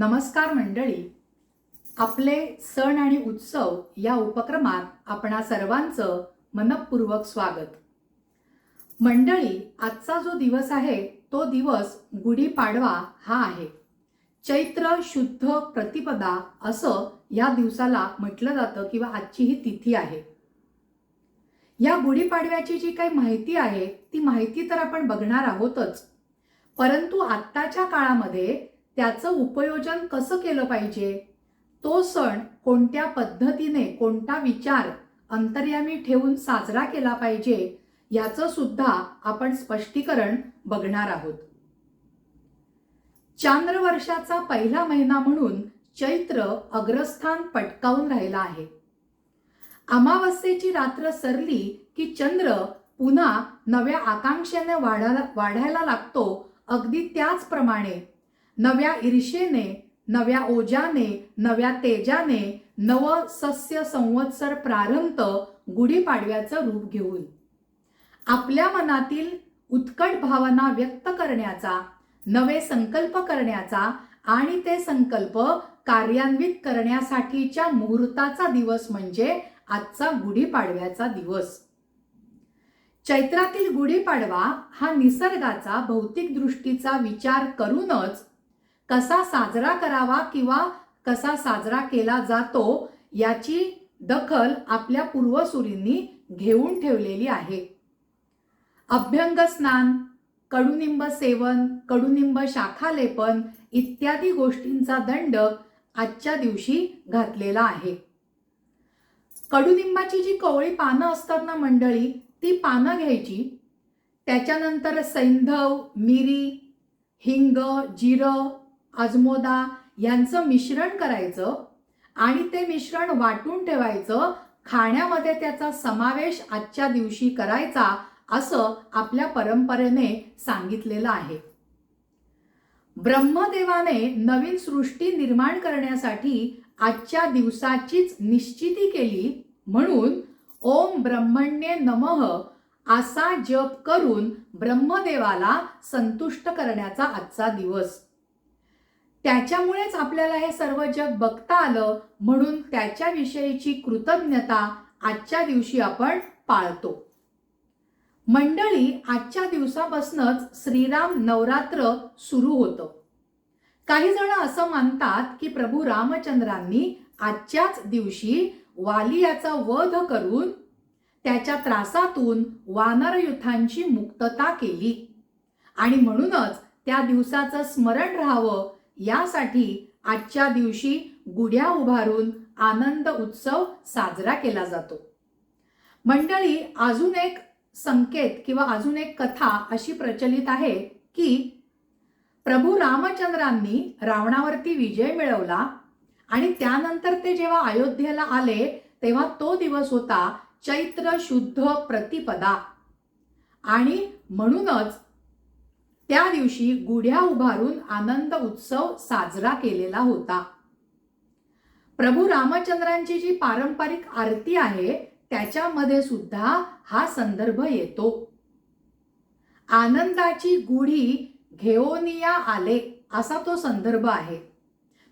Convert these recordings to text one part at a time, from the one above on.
नमस्कार मंडळी. आपले सण आणि उत्सव या उपक्रमात आपणा सर्वांचं मनपूर्वक स्वागत. मंडळी आजचा जो दिवस आहे तो दिवस गुढीपाडवा हा आहे. चैत्र शुद्ध प्रतिपदा असं या दिवसाला म्हटलं जातं किंवा आजची ही तिथी आहे. या गुढीपाडव्याची जी काही माहिती आहे ती माहिती तर आपण बघणार आहोतच. परंतु आत्ताच्या काळामध्ये त्याचं उपयोजन कसं केलं पाहिजे? तो सण कोणत्या पद्धतीने कोणता विचार अंतर्यामी ठेवून साजरा केला पाहिजे याचं सुद्धा आपण स्पष्टीकरण बघणार आहोत. चांद्र वर्षाचा पहिला महिना म्हणून चैत्र अग्रस्थान पटकावून राहिला आहे. अमावस्येची रात्र सरली की चंद्र पुन्हा नव्या आकांक्षेने वाढायला वाढायला लागतो अगदी त्याचप्रमाणे नव्या ईर्षेने नव्या ओजाने नव्या तेजाने नव सस्य संवत्सर प्रारंभ गुढीपाडव्याचं रूप घेऊन. आपल्या मनातील उत्कट भावना व्यक्त करण्याचा नवे संकल्प करण्याचा आणि ते संकल्प कार्यान्वित करण्यासाठीच्या मुहूर्ताचा दिवस म्हणजे आजचा गुढीपाडव्याचा दिवस. चैत्रातील गुढीपाडवा हा निसर्गाचा भौतिक दृष्टीचा विचार करूनच कसा साजरा करावा किंवा कसा साजरा केला जातो याची दखल आपल्या पूर्वसुरींनी घेऊन ठेवलेली आहे. अभ्यंग स्नान कडुनिंब सेवन कडुनिंब शाखालेपन इत्यादी गोष्टींचा दंड आजच्या दिवशी घातलेला आहे. कडुनिंबाची जी कवळी पानं असतात ना मंडळी ती पानं घ्यायची. त्याच्यानंतर सैंधव मिरी हिंग जिरं अजमोदा यांचं मिश्रण करायचं आणि ते मिश्रण वाटून ठेवायचं. खाण्यामध्ये त्याचा समावेश आजच्या दिवशी करायचा असं आपल्या परंपरेने सांगितलेलं आहे. ब्रह्मदेवाने नवीन सृष्टी निर्माण करण्यासाठी आजच्या दिवसाचीच निश्चिती केली म्हणून ओम ब्रह्मण्ये नमः असा जप करून ब्रह्मदेवाला संतुष्ट करण्याचा आजचा दिवस. त्याच्यामुळेच आपल्याला हे सर्व जग बघता आलं म्हणून त्याच्याविषयीची कृतज्ञता आजच्या दिवशी आपण पाळतो. मंडळी आजच्या दिवसापासूनच श्रीराम नवरात्र सुरू होतं. काही जण असं मानतात की प्रभू रामचंद्रांनी आजच्याच दिवशी वाली याचा वध करून त्याच्या त्रासातून वानरयुथांची मुक्तता केली. आणि म्हणूनच त्या दिवसाचं स्मरण राहावं यासाठी आजच्या दिवशी गुढ्या उभारून आनंद उत्सव साजरा केला जातो. मंडळी अजून एक संकेत किंवा अजून एक कथा अशी प्रचलित आहे की प्रभू रामचंद्रांनी रावणावरती विजय मिळवला आणि त्यानंतर ते जेव्हा अयोध्येला आले तेव्हा तो दिवस होता चैत्र शुद्ध प्रतिपदा. आणि म्हणूनच त्या दिवशी गुढ्या उभारून आनंद उत्सव साजरा केलेला होता. प्रभू रामचंद्रांची जी पारंपरिक आरती आहे त्याच्यामध्ये सुद्धा हा संदर्भ येतो. आनंदाची गुढी घेऊनिया आले असा तो संदर्भ आहे.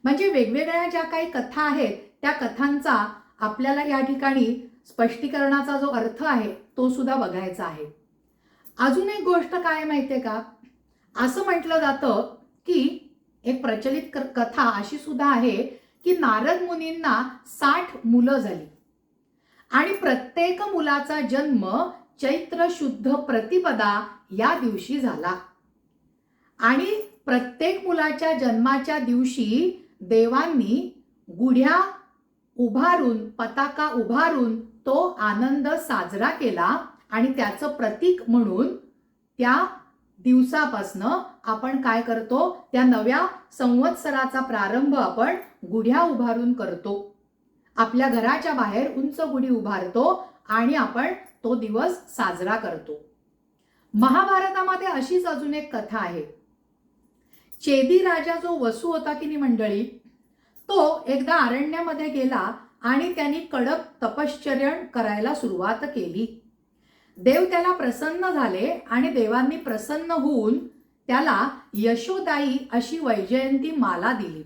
म्हणजे वेगवेगळ्या ज्या काही कथा आहेत त्या कथांचा आपल्याला या ठिकाणी स्पष्टीकरणाचा जो अर्थ आहे तो सुद्धा बघायचा आहे. अजून एक गोष्ट काय माहितीये का? असं म्हटलं जातं की एक प्रचलित कथा अशी सुद्धा आहे की नारद मुनींना साठ मुलं झाली. आणि प्रत्येक मुलाचा जन्म चैत्र शुद्ध प्रतिपदा या दिवशी झाला. आणि प्रत्येक मुलाच्या जन्माच्या दिवशी देवांनी गुढ्या उभारून पताका उभारून तो आनंद साजरा केला आणि त्याचं प्रतीक म्हणून त्या दिवसापासनं आपण काय करतो? त्या नव्या संवत्सराचा प्रारंभ आपण गुढ्या उभारून करतो. आपल्या घराच्या बाहेर उंच गुढी उभारतो आणि आपण तो दिवस साजरा करतो. महाभारतामध्ये अशीच अजून एक कथा आहे. चेदी राजा जो वसू होता की नाही मंडळी? तो एकदा अरण्यामध्ये गेला आणि त्यांनी कडक तपश्चर्य करायला सुरुवात केली. देव त्याला प्रसन्न झाले आणि देवांनी प्रसन्न होऊन त्याला यशोदाई अशी वैजयंती माला दिली.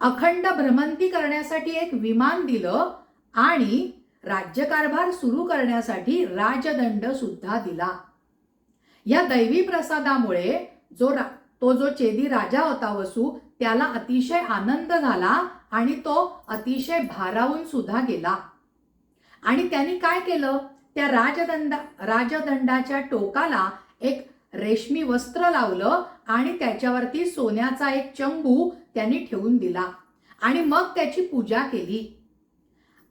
अखंड भ्रमंती करण्यासाठी एक विमान दिलं आणि राज्यकारभार सुरू करण्यासाठी राजदंड सुद्धा दिला. या दैवी प्रसादामुळे जो रा- तो जो चेदी राजा होता वसू त्याला अतिशय आनंद झाला आणि तो अतिशय भारावून सुद्धा गेला. आणि त्यांनी काय केलं? त्या राजदंडा राजदंडाच्या टोकाला एक रेशमी वस्त्र लावलं आणि त्याच्यावरती सोन्याचा एक चंबू त्यांनी ठेवून दिला. आणि मग त्याची पूजा केली.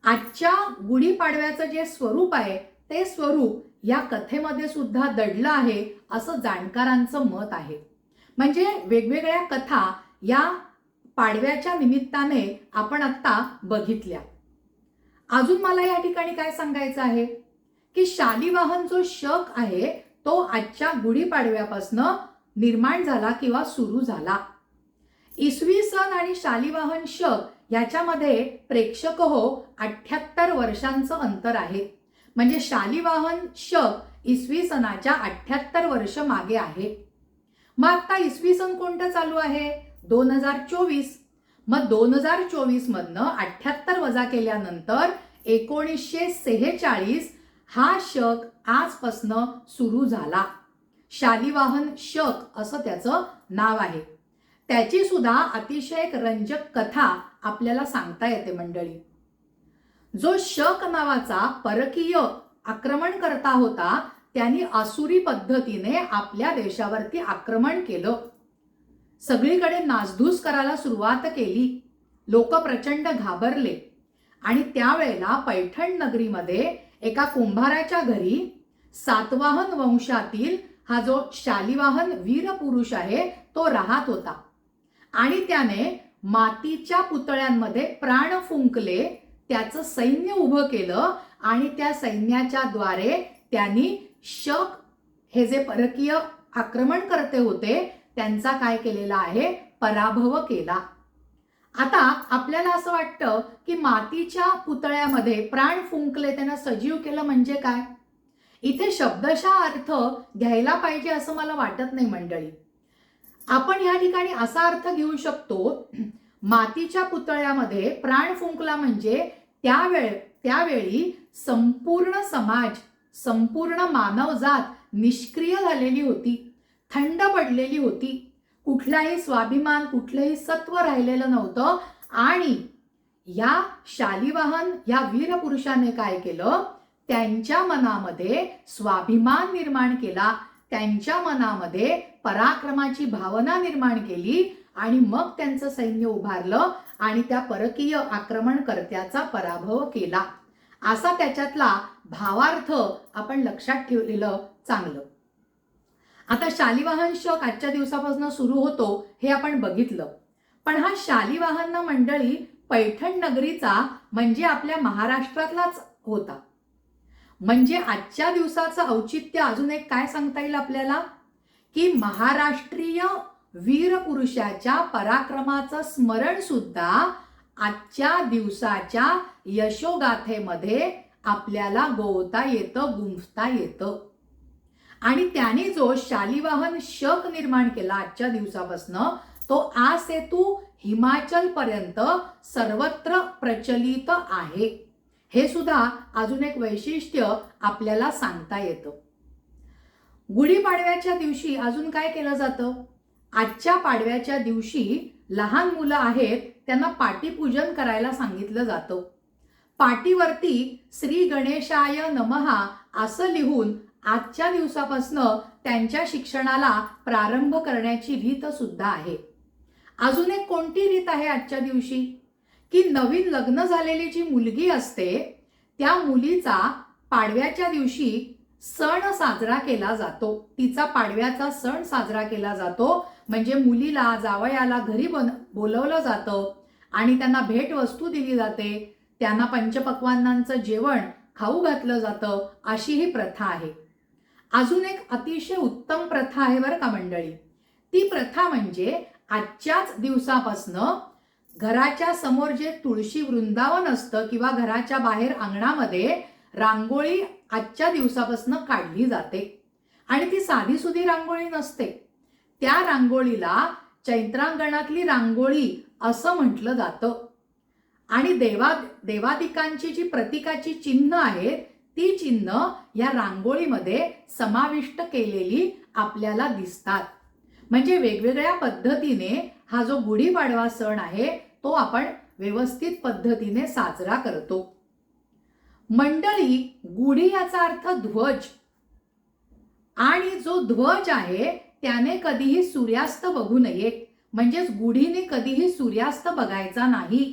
आजच्या गुढीपाडव्याचं जे स्वरूप आहे ते स्वरूप या कथेमध्ये सुद्धा दडलं आहे असं जाणकारांचं मत आहे. म्हणजे वेगवेगळ्या कथा या पाडव्याच्या निमित्ताने आपण आत्ता बघितल्या. अजून मला या ठिकाणी काय सांगायचं आहे? की शालिवाहन जो शक आहे तो आजच्या गुढीपाडव्यापासनं निर्माण झाला किंवा सुरू झाला. इसवी सन आणि शालिवाहन शक याच्यामध्ये प्रेक्षक हो अठ्ठ्याहत्तर वर्षांचं अंतर आहे. म्हणजे शालिवाहन शक इसवी सनाच्या अठ्ठ्याहत्तर वर्ष मागे आहे. मग आता इसवी सन कोणतं चालू आहे? दोन हजार चोवीस. मग दोन हजार चोवीसमधनं अठ्ठ्याहत्तर वजा केल्यानंतर एकोणीसशे सेहेचाळीस हा शक आजपासनं सुरू झाला. शालिवाहन शक असं त्याचं नाव आहे. त्याची सुद्धा अतिशय एक रंजक कथा आपल्याला सांगता येते मंडळी. जो शक नावाचा परकीय आक्रमण करता होता त्यांनी आसुरी पद्धतीने आपल्या देशावरती आक्रमण केलं. सगळीकडे नासधूस करायला सुरुवात केली. लोक प्रचंड घाबरले. आणि त्यावेळेला पैठण नगरीमध्ये एका कुंभाराच्या घरी सातवाहन वंशातील हा जो शालिवाहन वीर पुरुष आहे तो राहत होता. आणि त्याने मातीच्या पुतळ्यांमध्ये प्राण फुंकले त्याचं सैन्य उभं केलं आणि त्या सैन्याच्या द्वारे त्यांनी शक हे जे परकीय आक्रमण करते होते त्यांचा काय केलेला आहे? पराभव केला. आता आपल्याला असं वाटतं की मातीच्या पुतळ्यामध्ये प्राण फुंकले त्यांना सजीव केलं म्हणजे काय? इथे शब्दशा अर्थ घ्यायला पाहिजे असं मला वाटत नाही मंडळी. आपण या ठिकाणी असा अर्थ घेऊ शकतो मातीच्या पुतळ्यामध्ये प्राण फुंकला म्हणजे त्यावेळ त्यावेळी संपूर्ण समाज संपूर्ण मानवजात निष्क्रिय झालेली होती थंड पडलेली होती. कुठलाही स्वाभिमान कुठलंही सत्व राहिलेलं नव्हतं. आणि या शालिवाहन या वीर पुरुषाने काय केलं? त्यांच्या मनामध्ये स्वाभिमान निर्माण केला. त्यांच्या मनामध्ये पराक्रमाची भावना निर्माण केली आणि मग त्यांचं सैन्य उभारलं आणि त्या परकीय आक्रमणकर्त्याचा पराभव केला. असा त्याच्यातला भावार्थ आपण लक्षात ठेवलेलं चांगलं. आता शालिवाहन शक आजच्या दिवसापासून सुरू होतो हे आपण बघितलं. पण हा शालिवाहन मंडळी पैठण नगरीचा म्हणजे आपल्या महाराष्ट्रातलाच होता. म्हणजे आजच्या दिवसाचं औचित्य अजून एक काय सांगता येईल आपल्याला? की महाराष्ट्रीय वीर पुरुषाच्या पराक्रमाचं स्मरण सुद्धा आजच्या दिवसाच्या यशोगाथेमध्ये आपल्याला गोवता येतं गुंफता येतं. आणि त्याने जो शालिवाहन शक निर्माण केला आजच्या दिवसापासनं तो आ सेतू हिमाचल पर्यंत सर्वत्र प्रचलित आहे. हे सुद्धा अजून एक वैशिष्ट्य आपल्याला सांगता येतं. गुढीपाडव्याच्या दिवशी अजून काय केलं जातं? आजच्या पाडव्याच्या दिवशी लहान मुलं आहेत त्यांना पाटीपूजन करायला सांगितलं जातं. पाटीवरती श्री गणेशाय नमहा असं लिहून आजच्या दिवसापासनं त्यांच्या शिक्षणाला प्रारंभ करण्याची रीत सुद्धा आहे. अजून एक कोणती रीत आहे आजच्या दिवशी? की नवीन लग्न झालेली जी मुलगी असते त्या मुलीचा पाडव्याच्या दिवशी सण साजरा केला जातो. तिचा पाडव्याचा सण साजरा केला जातो. म्हणजे मुलीला जावयाला घरी बन बोलवलं जातं आणि त्यांना भेटवस्तू दिली जाते. त्यांना पंचपक्वानांचं जेवण खाऊ घातलं जातं. अशी ही प्रथा आहे. अजून एक अतिशय उत्तम प्रथा आहे बरं का मंडळी. ती प्रथा म्हणजे आजच्याच दिवसापासनं घराच्या समोर जे तुळशी वृंदावन असतं किंवा घराच्या बाहेर अंगणामध्ये रांगोळी आजच्या दिवसापासनं काढली जाते. आणि ती साधीसुधी रांगोळी नसते. त्या रांगोळीला चैत्रांगणातली रांगोळी असं म्हटलं जातं. आणि देवा देवादिकांची जी प्रतिकाची चिन्ह आहेत ती चिन्ह या रांगोळीमध्ये समाविष्ट केलेली आपल्याला दिसतात. म्हणजे वेगवेगळ्या पद्धतीने हा जो गुढीपाडवा सण आहे तो आपण व्यवस्थित पद्धतीने साजरा करतो. मंडळी गुढी याचा अर्थ ध्वज. आणि जो ध्वज आहे त्याने कधीही सूर्यास्त बघू नये. म्हणजेच गुढीने कधीही सूर्यास्त बघायचा नाही.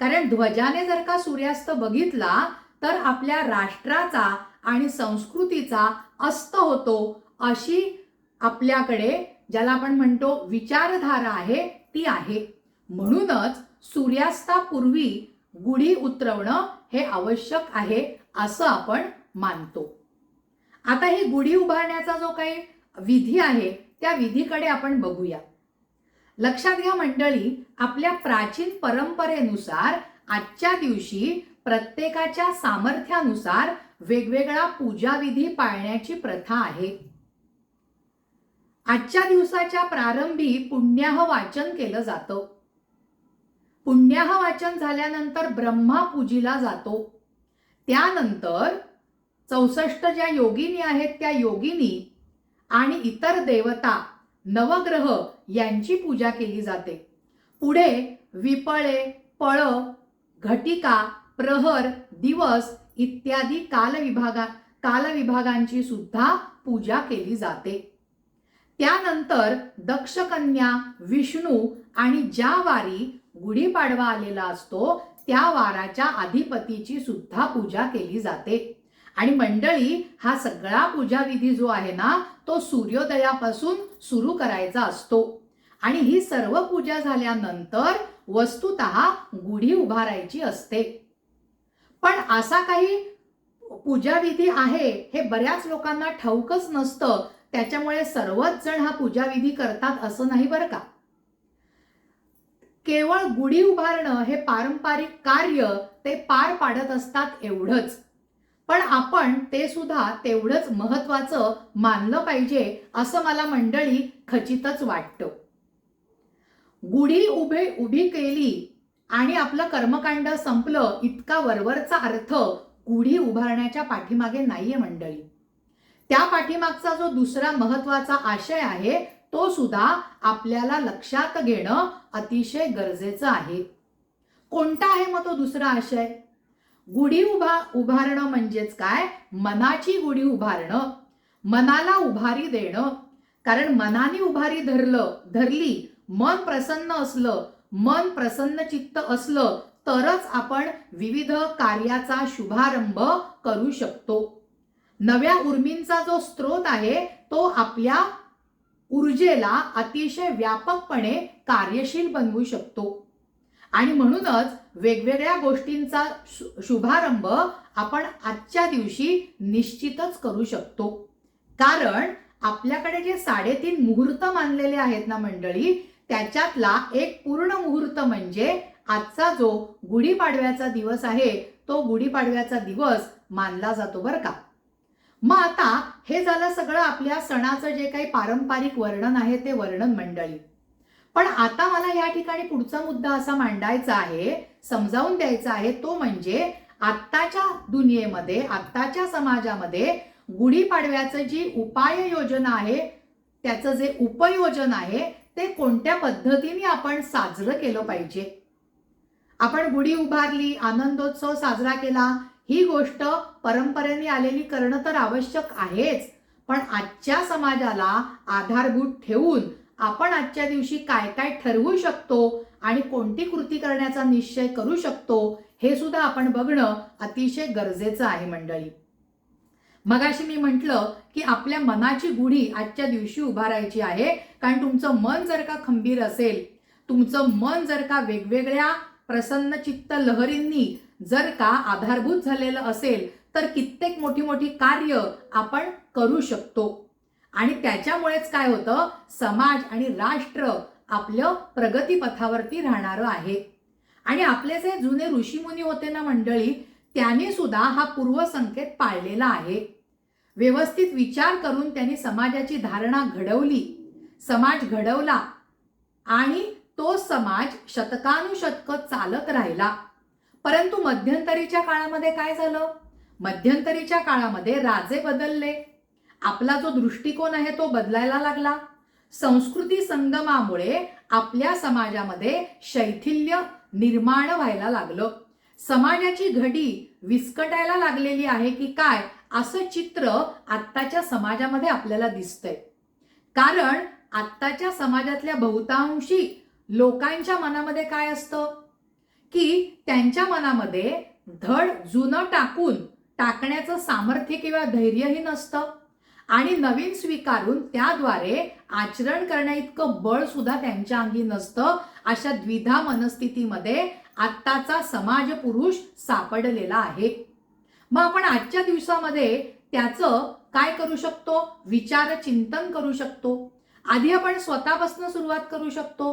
कारण ध्वजाने जर का सूर्यास्त बघितला तर आपल्या राष्ट्राचा आणि संस्कृतीचा अस्त होतो अशी आपल्याकडे ज्याला आपण म्हणतो विचारधारा आहे ती आहे. म्हणूनच सूर्यास्तापूर्वी गुढी उतरवणं हे आवश्यक आहे असं आपण मानतो. आता ही गुढी उभारण्याचा जो काही विधी आहे त्या विधीकडे आपण बघूया. लक्षात घ्या मंडळी आपल्या प्राचीन परंपरेनुसार आजच्या दिवशी प्रत्येकाच्या सामर्थ्यानुसार वेगवेगळा पूजाविधी पाळण्याची प्रथा आहे. आजच्या दिवसाच्या प्रारंभी पुण्याह वाचन केलं जातं. पुण्याह वाचन झाल्यानंतर ब्रह्मा पूजीला जातो. त्यानंतर चौसष्ट ज्या योगिनी आहेत त्या योगिनी आणि इतर देवता नवग्रह यांची पूजा केली जाते. पुढे विपळे पळ घटिका प्रहर दिवस इत्यादी कालविभागा कालविभागांची सुद्धा पूजा केली जाते. त्यानंतर दक्षकन्या विष्णू आणि ज्या वारी गुढीपाडवा आलेला असतो त्या वाराच्या अधिपतीची सुद्धा पूजा केली जाते. आणि मंडळी हा सगळा पूजाविधी जो आहे ना तो सूर्योदयापासून सुरू करायचा असतो. आणि ही सर्व पूजा झाल्यानंतर वस्तुत गुढी उभारायची असते. पण असा काही पूजाविधी आहे हे बऱ्याच लोकांना ठाऊकच नसतं. त्याच्यामुळे सर्वच जण हा पूजाविधी करतात असं नाही बरं का? केवळ गुढी उभारणं हे पारंपरिक कार्य ते पार पाडत असतात एवढंच. पण आपण ते सुद्धा तेवढंच महत्वाचं मानलं पाहिजे असं मला मंडळी खचितच वाटतं. गुढी उभे उभी केली आणि आपलं कर्मकांड संपलं इतका वरवरचा अर्थ गुढी उभारण्याच्या पाठीमागे नाहीये मंडळी. त्या पाठीमागचा जो दुसरा महत्त्वाचा आशय आहे तो सुद्धा आपल्याला लक्षात घेणं अतिशय गरजेचं आहे. कोणता आहे मग तो दुसरा आशय? गुढी उभा उभारणं म्हणजेच काय? मनाची गुढी उभारणं. मनाला उभारी देणं. कारण मनाने उभारी धरलं धरली मन प्रसन्न असलं मन प्रसन्न चित्त असलं तरच आपण विविध कार्याचा शुभारंभ करू शकतो. नव्या उर्मींचा जो स्रोत आहे तो आपल्या ऊर्जेला अतिशय व्यापकपणे कार्यशील बनवू शकतो. आणि म्हणूनच वेगवेगळ्या गोष्टींचा शुभारंभ आपण आजच्या दिवशी निश्चितच करू शकतो. कारण आपल्याकडे जे साडेतीन मुहूर्त मानलेले आहेत ना मंडळी त्याच्यातला एक पूर्ण मुहूर्त म्हणजे आजचा जो गुढीपाडव्याचा दिवस आहे तो गुढीपाडव्याचा दिवस मानला जातो बरं का. मग आता हे झालं सगळं आपल्या सणाचं जे काही पारंपरिक वर्णन आहे ते वर्णन मंडळी. पण आता मला या ठिकाणी पुढचा मुद्दा असा मांडायचा आहे समजावून द्यायचा आहे तो म्हणजे आत्ताच्या दुनियेमध्ये आत्ताच्या समाजामध्ये गुढीपाडव्याचं जी उपाययोजना आहे त्याचं जे उपयोजन आहे ते कोणत्या पद्धतीने आपण साजरं केलं पाहिजे? आपण गुढी उभारली आनंदोत्सव साजरा केला ही गोष्ट परंपरेने आलेली करणं तर आवश्यक आहेच पण आजच्या समाजाला आधारभूत ठेवून आपण आजच्या दिवशी काय काय ठरवू शकतो आणि कोणती कृती करण्याचा निश्चय करू शकतो हे सुद्धा आपण बघणं अतिशय गरजेचं आहे मंडळी. मगाशी मी म्हटलं की आपल्या मनाची गुढी आजच्या दिवशी उभारायची आहे. कारण तुमचं मन जर का खंबीर असेल तुमचं मन जर का वेगवेगळ्या प्रसन्न चित्त लहरींनी जर का आधारभूत झालेलं असेल तर कित्येक मोठी मोठी कार्य आपण करू शकतो. आणि त्याच्यामुळेच काय होतं? समाज आणि राष्ट्र आपलं प्रगतीपथावरती राहणारं आहे. आणि आपले जे जुने ऋषीमुनी होते ना मंडळी त्याने सुद्धा हा पूर्वसंकेत पाळलेला आहे. व्यवस्थित विचार करून त्यांनी समाजाची धारणा घडवली. समाज घडवला आणि तो समाज शतकानुशतक चालत राहिला. परंतु मध्यंतरीच्या काळामध्ये काय झालं? मध्यंतरीच्या काळामध्ये राजे बदलले. आपला जो दृष्टिकोन आहे तो बदलायला लागला. संस्कृती संगमामुळे आपल्या समाजामध्ये शैथिल्य निर्माण व्हायला लागलं. समाजाची घडी विस्कटायला लागलेली आहे की काय असं चित्र आत्ताच्या समाजामध्ये आपल्याला दिसतंय. कारण आत्ताच्या समाजातल्या बहुतांशी लोकांच्या मनामध्ये काय असतं? की त्यांच्या मनामध्ये धड जुनं टाकून टाकण्याचं सामर्थ्य किंवा धैर्यही नसतं. आणि नवीन स्वीकारून त्याद्वारे आचरण करण्या इतकं बळ सुद्धा त्यांच्या अंगी नसतं अशा द्विधा मनस्थितीमध्ये आत्ताचा समाज पुरुष सापडलेला आहे. मग आपण आजच्या दिवसामध्ये त्याचं काय करू शकतो? विचार चिंतन करू शकतो. आधी आपण स्वतःपासून सुरुवात करू शकतो.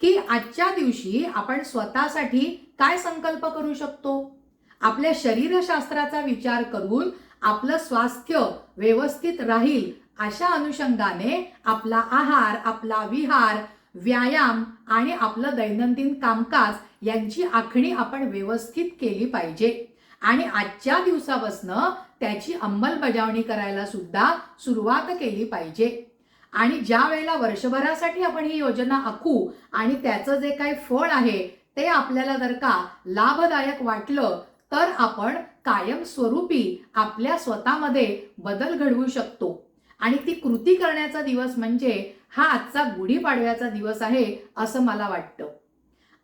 की आजच्या दिवशी आपण स्वतःसाठी काय संकल्प करू शकतो? आपल्या शरीरशास्त्राचा विचार करून आपलं स्वास्थ्य व्यवस्थित राहील अशा अनुषंगाने आपला आहार आपला विहार व्यायाम आणि आपलं दैनंदिन कामकाज यांची आखणी आपण व्यवस्थित केली पाहिजे. आणि आजच्या दिवसापासनं त्याची अंमलबजावणी करायला सुद्धा सुरुवात केली पाहिजे. आणि ज्या वेळेला वर्षभरासाठी आपण ही योजना आखू आणि त्याचं जे काही फळ आहे ते आपल्याला जर का लाभदायक वाटलं तर आपण कायमस्वरूपी आपल्या स्वतःमध्ये बदल घडवू शकतो. आणि ती कृती करण्याचा दिवस म्हणजे हा आजचा गुढीपाडव्याचा दिवस आहे असं मला वाटतं.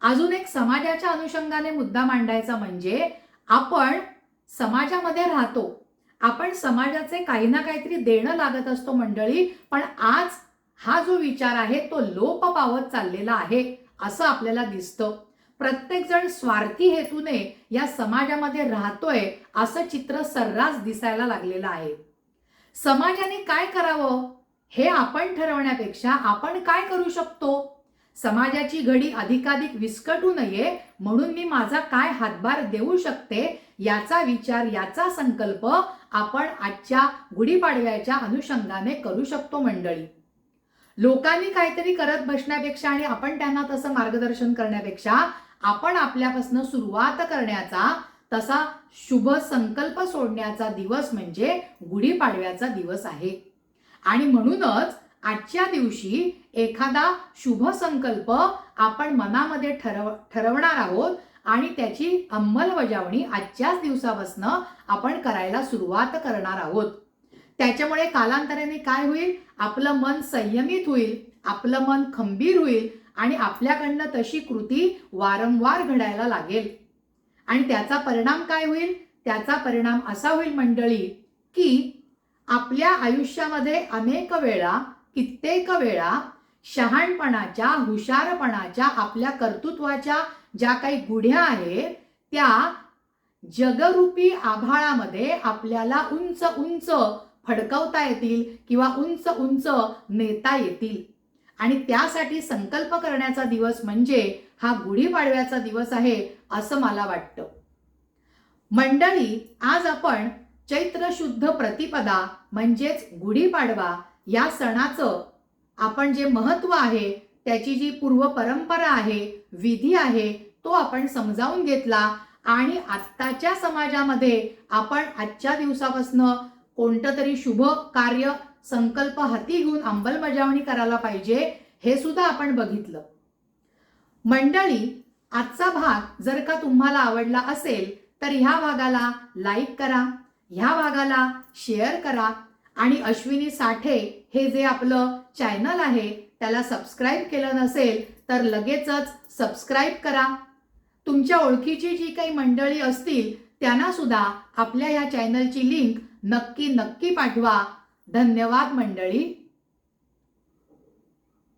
अजून एक समाजाच्या अनुषंगाने मुद्दा मांडायचा म्हणजे आपण समाजामध्ये राहतो. आपण समाजाचे काही ना काहीतरी देणं लागत असतो मंडळी पण आज हा जो विचार आहे तो लोप पावत चाललेला आहे असं आपल्याला दिसतं. प्रत्येकजण स्वार्थी हेतूने या समाजामध्ये राहतोय असं चित्र सर्रास दिसायला लागलेलं आहे. समाजाने काय करावं? हे आपण ठरवण्यापेक्षा आपण काय करू शकतो? समाजाची घडी अधिकाधिक विस्कटू नये म्हणून मी माझा काय हातभार देऊ शकते याचा विचार याचा संकल्प आपण आजच्या गुढीपाडव्याच्या अनुषंगाने करू शकतो मंडळी. लोकांनी काहीतरी करत बसण्यापेक्षा आणि आपण त्यांना तसं मार्गदर्शन करण्यापेक्षा आपण आपल्यापासून सुरुवात करण्याचा तसा शुभ संकल्प सोडण्याचा दिवस म्हणजे गुढीपाडव्याचा दिवस आहे. आणि म्हणूनच आजच्या दिवशी एखादा शुभ संकल्प आपण मनामध्ये ठरव ठरवणार आहोत आणि त्याची अंमलबजावणी आजच्याच दिवसापासून आपण करायला सुरुवात करणार आहोत. त्याच्यामुळे कालांतराने काय होईल? आपलं मन संयमित होईल आपलं मन खंबीर होईल आणि आपल्याकडनं तशी कृती वारंवार घडायला लागेल. आणि त्याचा परिणाम काय होईल? त्याचा परिणाम असा होईल मंडळी की आपल्या आयुष्यामध्ये अनेक वेळा कित्येक वेळा शहाणपणाच्या हुशारपणाच्या आपल्या कर्तृत्वाच्या ज्या काही गुढ्या आहेत त्या जगरूपी आभाळामध्ये आपल्याला उंच उंच फडकवता येतील किंवा उंच उंच नेता येतील. आणि त्यासाठी संकल्प करण्याचा दिवस म्हणजे हा गुढीपाडव्याचा दिवस आहे असं मला वाटतं. मंडळी आज आपण चैत्र शुद्ध प्रतिपदा म्हणजेच गुढीपाडवा या सणाचं आपण जे महत्त्व आहे त्याची जी पूर्व परंपरा आहे विधी आहे तो आपण समजावून घेतला आणि आत्ताच्या समाजामध्ये आपण आजच्या दिवसापासनं कोणतं तरी शुभ कार्य संकल्प हाती घेऊन अंमलबजावणी करायला पाहिजे हे सुद्धा आपण बघितलं. मंडळी आजचा भाग जर का तुम्हाला आवडला असेल तर ह्या भागाला लाईक करा ह्या भागाला शेअर करा आणि अश्विनी साठे हे जे आपलं चॅनल आहे त्याला सबस्क्राईब केलं नसेल तर लगेचच सबस्क्राईब करा. तुमच्या ओळखीची जी काही मंडळी असतील त्यांना सुद्धा आपल्या या चॅनलची लिंक नक्की नक्की पाठवा. धन्यवाद मंडळी.